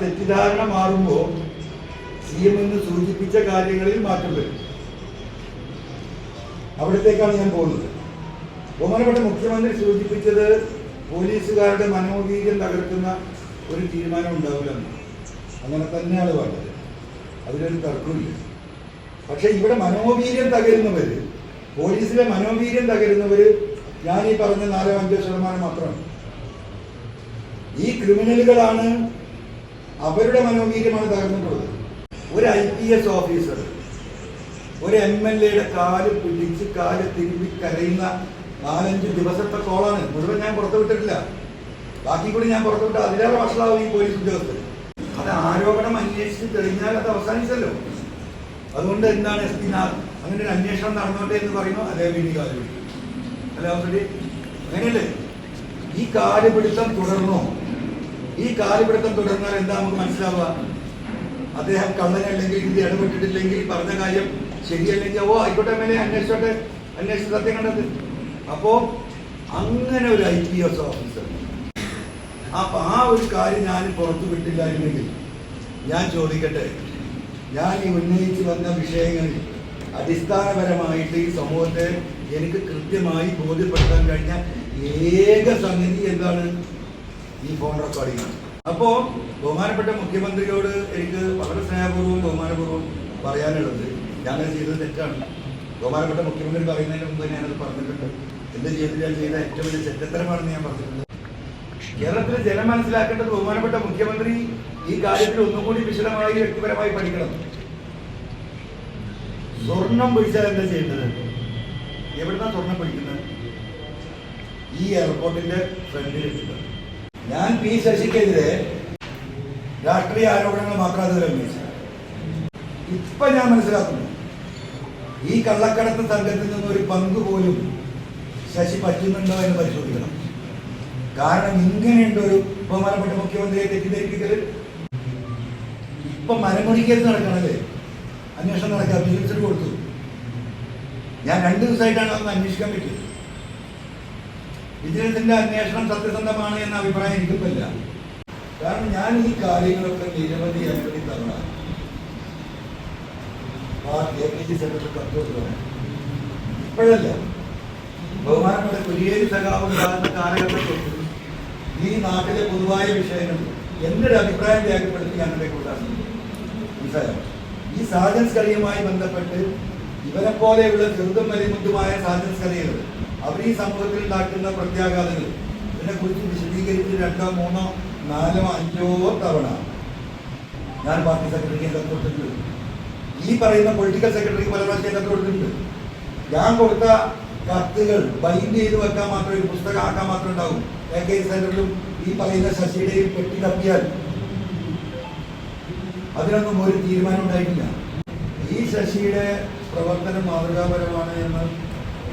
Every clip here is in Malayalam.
തെറ്റിദ്ധാരണ മാറുമ്പോൾ സി എം എന്ന് സൂചിപ്പിച്ച കാര്യങ്ങളിൽ മാറ്റം വരും. അവിടത്തേക്കാണ് ഞാൻ പോകുന്നത്. ബഹുമാനപ്പെട്ട മുഖ്യമന്ത്രി സൂചിപ്പിച്ചത് പോലീസുകാരുടെ മനോവീര്യം തകർക്കുന്ന ഒരു തീരുമാനം ഉണ്ടാവില്ലെന്ന്. അങ്ങനെ തന്നെയാണ് വേണ്ടത് അതിലൊരു തർക്കമില്ല പക്ഷെ ഇവിടെ മനോവീര്യം തകരുന്നവര് പോലീസിലെ മനോവീര്യം തകരുന്നവര് ഞാൻ ഈ പറഞ്ഞ നാലോ അഞ്ചോ ശതമാനം മാത്രമാണ്. ഈ ക്രിമിനലുകളാണ് അവരുടെ മനോവീര്യമാണ് തകർന്നിട്ടുള്ളത്. ഒരു ഐ പി എസ് ഓഫീസർ ഒരു എം എൽ എയുടെ കാൽ പിടിച്ച് കാൽ തിരുമ്പി കരയുന്ന നാലഞ്ച് ദിവസത്തെ കോളാണ്. മുഴുവൻ ഞാൻ പുറത്തു വിട്ടിട്ടില്ല. ബാക്കി കൂടി ഞാൻ പുറത്തു വിട്ട അതിലേറെ വഷളാവും ഈ പോലീസ് ഉദ്യോഗസ്ഥർ അത് ആരോപണം അന്വേഷിച്ച് തെളിഞ്ഞാൽ അത് അവസാനിച്ചല്ലോ. അതുകൊണ്ട് എന്താണ് എസ് പി നാഥ്? അങ്ങനെ ഒരു അന്വേഷണം നടന്നോട്ടെ എന്ന് പറയുന്നു. അതേ വീണ്ടും കാൽ. പിടിക്കും അല്ലെ അങ്ങനെയല്ലേ? ഈ കാൽ പിടുത്തം തുടർന്നോ? ഈ കാലിപിടുത്തം തുടർന്നാൽ എന്താ നമുക്ക് മനസ്സിലാവുക? അദ്ദേഹം കള്ളനല്ലെങ്കിൽ ഇത് ഇടപെട്ടിട്ടില്ലെങ്കിൽ പറഞ്ഞ കാര്യം ശരിയല്ലെങ്കിൽ ഓ ആയിക്കോട്ടെ എ അന്വേഷിച്ചോട്ടെ. അന്വേഷിച്ച് സത്യം കണ്ടത് അപ്പോ അങ്ങനെ ഒരു ഐ പി എസ് ഓഫീസർ. അപ്പൊ ആ ഒരു കാര്യം ഞാൻ പുറത്തു വിട്ടില്ലായിരുന്നെങ്കിൽ ഞാൻ ചോദിക്കട്ടെ ഞാൻ ഈ ഉന്നയിച്ചു വന്ന വിഷയങ്ങളിൽ അടിസ്ഥാനപരമായിട്ട് ഈ സമൂഹത്തെ എനിക്ക് കൃത്യമായി ബോധ്യപ്പെടുത്താൻ കഴിഞ്ഞ ഏക സംഗതി എന്താണ്? ഈ ഫോൺ റെക്കോർഡിംഗ് അപ്പോ ബഹുമാനപ്പെട്ട മുഖ്യമന്ത്രിയോട് എനിക്ക് വളരെ സ്നേഹപൂർവം ബഹുമാനപൂർവം പറയാനുള്ളത് ഞാനത് ചെയ്തത് തെറ്റാണ്. ബഹുമാനപ്പെട്ട മുഖ്യമന്ത്രി പറയുന്നതിന് മുമ്പ് ഞാനത് പറഞ്ഞിട്ടുണ്ട്. എന്റെ ജീവിതത്തിൽ ഞാൻ ചെയ്ത ഏറ്റവും വലിയ ചെറ്റത്തരമാണെന്ന് ഞാൻ പറഞ്ഞിട്ടുണ്ട്. കേരളത്തിലെ ജനം മനസ്സിലാക്കേണ്ടത് ബഹുമാനപ്പെട്ട മുഖ്യമന്ത്രി ഈ കാര്യത്തിൽ ഒന്നുകൂടി വിശദമായി വ്യക്തിപരമായി പഠിക്കണം. സ്വർണം പിടിച്ചാൽ എന്താ ചെയ്യേണ്ടത്? എവിടുന്നാണ് സ്വർണം പിടിക്കുന്നത്? ഈ എയർപോർട്ടിന്റെ ഫ്രണ്ടിൽ ഇട്ടിട്ടുണ്ട് ഞാൻ പി ശശിക്കെതിരെ രാഷ്ട്രീയ ആരോപണങ്ങൾ മാത്രം അതുവരെ ഉന്നയിച്ചു ഇപ്പൊ ഞാൻ മനസ്സിലാക്കുന്നു. ഈ കള്ളക്കടത്ത് സംഘത്തിൽ നിന്ന് ഒരു പങ്ക് പോലും ശശി പറ്റുന്നുണ്ടോ എന്ന് പരിശോധിക്കണം. കാരണം ഇങ്ങനെയുണ്ട് ഒരു ബഹുമാനപ്പെട്ട മുഖ്യമന്ത്രിയെ തെറ്റിദ്ധരിപ്പിക്കൽ ഇപ്പൊ മരമുറിക്കൽ നടക്കണല്ലേ? അന്വേഷണം നടക്കുക. വിജിലൻസിന് കൊടുത്തു. ഞാൻ രണ്ട് ദിവസമായിട്ടാണ് അതൊന്ന് അന്വേഷിക്കാൻ പറ്റിയത്. വിജിലൻസിന്റെ അന്വേഷണം സത്യസന്ധമാണ് എന്ന അഭിപ്രായം എനിക്കില്ല കാരണം ഞാൻ ഈ കാര്യങ്ങളൊക്കെ നിരവധി അനുമതി കത്തോട് ഇപ്പോഴല്ല. ബഹുമാനപ്പെട്ട കുരിയേരി സഖാവ് കാലഘട്ടത്തിൽ ഈ നാട്ടിലെ പൊതുവായ വിഷയങ്ങൾ എന്റെ ഒരു അഭിപ്രായം രേഖപ്പെടുത്തി ഞാൻ കൊണ്ടാണ് ഈ സാജൻസ് കളിയുമായി ബന്ധപ്പെട്ട് ഇവരെ പോലെയുള്ള ചെറുതും വലിമുദ്തുമായ സാജൻസ് കളികൾ അവർ ഈ സമൂഹത്തിൽ ഉണ്ടാക്കുന്ന പ്രത്യാഘാതങ്ങൾ ഇതിനെ കുറിച്ച് വിശദീകരിച്ച് രണ്ടോ മൂന്നോ നാലോ അഞ്ചോ തവണ ഞാൻ പാർട്ടി സെക്രട്ടറിക്ക് കത്ത് കൊടുത്തിട്ടുണ്ട്? ഈ പറയുന്ന പൊളിറ്റിക്കൽ സെക്രട്ടറിക്ക് പല പ്രാവശ്യം കത്ത് കൊടുത്തിട്ടുണ്ട്? ഞാൻ കൊടുത്ത കത്തുകൾ ബൈൻഡ് ചെയ്ത് വെക്കാൻ മാത്രമേ ഒരു പുസ്തകം ആക്കാൻ മാത്രം ഉണ്ടാവും. എ കെ ഈ പറയുന്ന ശശിയുടെയും പെട്ടി തപ്പിയാൽ അതിനൊന്നും ഒരു തീരുമാനം ഉണ്ടായിട്ടില്ല. ഈ ശശിയുടെ പ്രവർത്തനം മാതൃകാപരമാണ് എന്ന്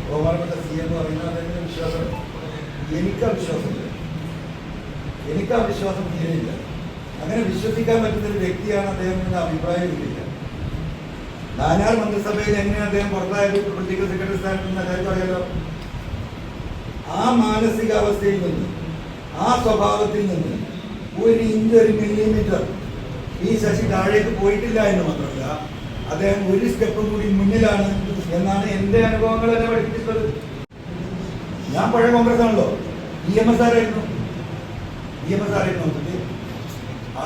ബഹുമാനപ്പെട്ട സി എന്ന് പറയുന്നത് അതെന്റെ വിശ്വാസം എനിക്ക് ആ വിശ്വാസമില്ല. എനിക്ക് ആ വിശ്വാസം തീരെയില്ല അങ്ങനെ വിശ്വസിക്കാൻ പറ്റുന്ന ഒരു വ്യക്തിയാണ് അദ്ദേഹം എന്ന അഭിപ്രായമില്ല നാലാർ മന്ത്രിസഭയിൽ എങ്ങനെയാണ് അദ്ദേഹം പുറത്തായത്? പൊളിറ്റിക്കൽ സെക്രട്ടറി സ്ഥാനത്ത് നിന്ന് എല്ലാവർക്കും അറിയാലോ? ആ മാനസികാവസ്ഥയിൽ നിന്ന് ആ സ്വഭാവത്തിൽ നിന്ന് ഒരു ഇഞ്ച് ഒരു മില്ലിമീറ്റർ ഈ ശശി താഴേക്ക് പോയിട്ടില്ല എന്ന് മാത്രമല്ല അദ്ദേഹം ഒരു സ്റ്റെപ്പ് കൂടി മുന്നിലാണ് എന്നാണ് എന്റെ അനുഭവങ്ങൾ എന്നെ പഠിപ്പിച്ചിട്ടുള്ളത്. ഞാൻ പഴയ കോൺഗ്രസ് ആണല്ലോ. ഇ എം എസ് ആരായിരുന്നു? ഇ എം എസ് ആരായിരുന്നു നോക്കിട്ട്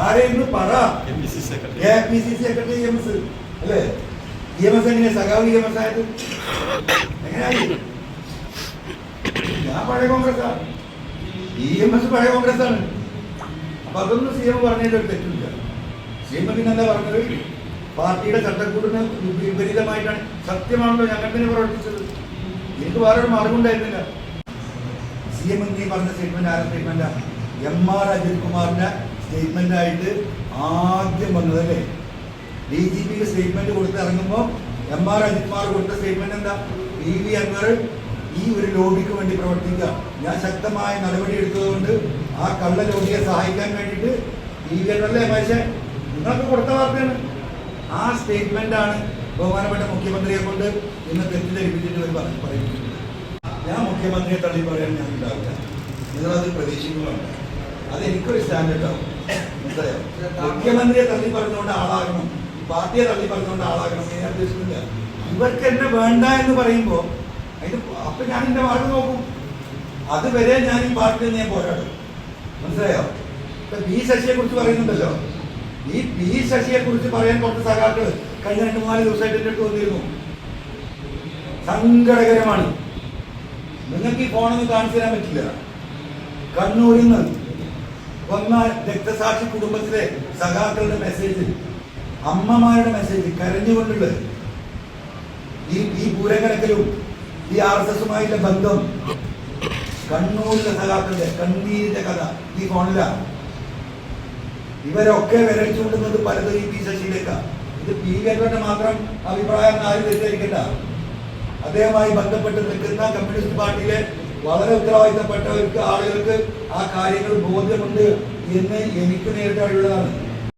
ആരായിരുന്നു? പറ. M P C secretary E M S അല്ലേ? ഇ എം എസ് എങ്ങനെ സഖാവ് ഇ എം എസ് ആയത്? എങ്ങനെയായി? ഞാൻ പഴയ കോൺഗ്രസ് ഇ എം എസ് പഴയ കോൺഗ്രസ് ആണ്. അപ്പൊ അതൊന്നും സി എം പറഞ്ഞതിൽ ഒരു തെറ്റില്ല സി എം പിന്നെ എന്താ പറഞ്ഞത്? പാർട്ടിയുടെ ചട്ടക്കൂടിന് വിപരീതമായിട്ടാണ് സത്യമാണല്ലോ ഞങ്ങൾ തന്നെ പ്രവർത്തിച്ചത്. എനിക്ക് വേറെ ഒരു മറിവുണ്ടായിരുന്നില്ല സി എം നീ പറഞ്ഞ സ്റ്റേറ്റ്മെന്റ് ആരുടെ സ്റ്റേറ്റ്മെന്റാ എം ആർ അജിത് കുമാറിന്റെ സ്റ്റേറ്റ്മെന്റ് ആയിട്ട് ആദ്യം വന്നത് വന്നതല്ലേ ഡി ജി പിക്ക് സ്റ്റേറ്റ്മെന്റ് കൊടുത്ത് ഇറങ്ങുമ്പോൾ എം ആർ അജിത് കുമാർ കൊടുത്ത സ്റ്റേറ്റ്മെന്റ് എന്താ? പി വി അൻവർ ഈ ഒരു ലോബിക്ക് വേണ്ടി പ്രവർത്തിക്കുക. ഞാൻ ശക്തമായ നടപടി എടുത്തതുകൊണ്ട് ആ കള്ള ലോബിയെ സഹായിക്കാൻ വേണ്ടിയിട്ട് പി വി അൻവറല്ലേ പക്ഷേ നിങ്ങൾക്ക് കൊടുത്ത വാർത്തയാണ്. ആ സ്റ്റേറ്റ്മെന്റ് ആണ് ബഹുമാനപ്പെട്ട മുഖ്യമന്ത്രിയെ കൊണ്ട് ഇന്ന് തെറ്റിദ്ധരിപ്പിച്ചിട്ട് പറയുന്നത് ഞാൻ മുഖ്യമന്ത്രിയെ തള്ളി പറയാൻ ഞാൻ ഉണ്ടാവില്ല. നിങ്ങളത് പ്രതീക്ഷിക്കുന്നുണ്ട്. അത് എനിക്കൊരു സ്റ്റാൻഡേർഡാവും മനസ്സിലായോ? മുഖ്യമന്ത്രിയെ തള്ളി പറഞ്ഞുകൊണ്ട് ആളാകണം. പാർട്ടിയെ തള്ളി പറഞ്ഞുകൊണ്ട് ആളാകണം ഞാൻ ഉദ്ദേശിക്കുന്നില്ല. ഇവർക്ക് എന്നെ വേണ്ട എന്ന് പറയുമ്പോൾ അതിന് അപ്പൊ ഞാൻ എന്റെ വാർഡ് നോക്കും. അതുവരെ ഞാൻ ഈ പാർട്ടിയിൽ ഞാൻ പോരാടും. മനസ്സിലായോ? ഇപ്പൊ ബി ശശിയെ കുറിച്ച് പറയുന്നുണ്ടല്ലോ. ഈ പി ശശിയെ കുറിച്ച് പറയാൻ കുറച്ച് സഖാക്കൾ കഴിഞ്ഞ രണ്ട് മൂന്നാൽ ദിവസമായിട്ട് എന്റെ അടുത്ത് വന്നിരുന്നു. സങ്കടകരമാണ്. നിങ്ങൾക്ക് ഈ ഫോണൊന്നും കാണിച്ചു തരാൻ പറ്റില്ല. കണ്ണൂരിൽ നിന്ന് വന്ന രക്തസാക്ഷി കുടുംബത്തിലെ സഖാക്കളുടെ മെസ്സേജ് അമ്മമാരുടെ മെസ്സേജ് കരഞ്ഞുകൊണ്ടുള്ളത് ഈ ഈ പൂരകരക്കലും ഈ ആർ എസ് എസുമായുള്ള ബന്ധം കണ്ണൂരിലെ സഖാക്കളുടെ കണ്ണീരിന്റെ കഥ ഈ ഫോണിലാണ് ഇവരൊക്കെ വിരളിച്ചുകൊണ്ടുന്നത് പലതും ഈ പി ശശിയിലേക്കാണ് ഇത് പി കേരളന്റെ മാത്രം അഭിപ്രായം ആരും തെറ്റിദ്ധരിക്കണ്ട അദ്ദേഹവുമായി ബന്ധപ്പെട്ട് നിൽക്കുന്ന കമ്മ്യൂണിസ്റ്റ് പാർട്ടിയിലെ വളരെ ഉത്തരവാദിത്തപ്പെട്ടവർക്ക് ആളുകൾക്ക് ആ കാര്യങ്ങൾ ബോധ്യമുണ്ട് എന്ന് എനിക്ക് നേരിട്ട് അറിവുള്ളതാണ്